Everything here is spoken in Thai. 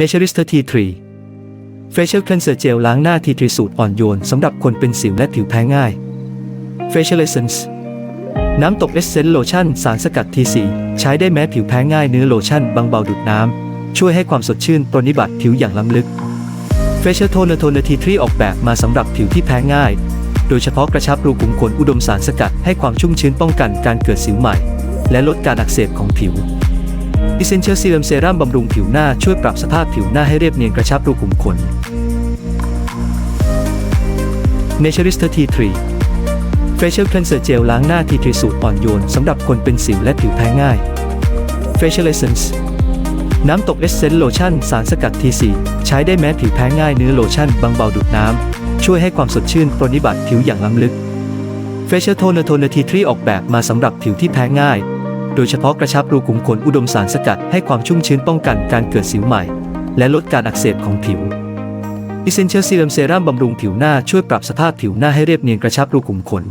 Naturist T3 Facial Cleanser Gel ล้างหน้า T3 สูตรอ่อนโยนสำหรับคนเป็นสิวและผิวแพ้ง่าย Facial Essence น้ำตกเอสเซนต์โลชั่นสารสกัด T4 ใช้ได้แม้ผิวแพ้ง่ายเนื้อโลชั่นบางเบาดูดน้ำ ช่วยให้ความสดชื่นปรนนิบัติผิวอย่างล้ำลึก Facial Toner Toner T3 ออกแบบมาสำหรับผิวที่แพ้ง่าย โดยเฉพาะกระชับรูขุมขนอุดมสารสกัดให้ความชุ่มชื้นป้องกันการเกิดสิวใหม่ และลดการอักเสบของผิว Essential Serum Serum บำรุงผิวหน้าช่วยปรับสภาพผิวหน้าให้เรียบเนียนกระชับรูขุมขน Naturist T3 Facial Cleanser Gel ล้างหน้า T3 สูตรอ่อนโยนสำหรับคนเป็นสิวและผิวแพ้ง่าย Facial Essence น้ำตกเอสเซนต์โลชั่นสารสกัด T4 ใช้ได้แม้ผิวแพ้ง่ายเนื้อโลชั่นบางเบาดูดน้ำ ช่วยให้ความสดชื่นปรนนิบัติผิวอย่างล้ำลึก Facial Toner Toner T3 ออกแบบมาสำหรับผิวที่แพ้ง่าย โดยเฉพาะกระชับรูขุมขนอุดมสารสกัดให้ความชุ่มชื้นป้องกันการเกิดสิวใหม่ และลดการอักเสบของผิวอิเซนเชียลซีรัมเซรั่มบำรุงผิวหน้าช่วยปรับสภาพผิวหน้าให้เรียบเนียนกระชับรูขุมขน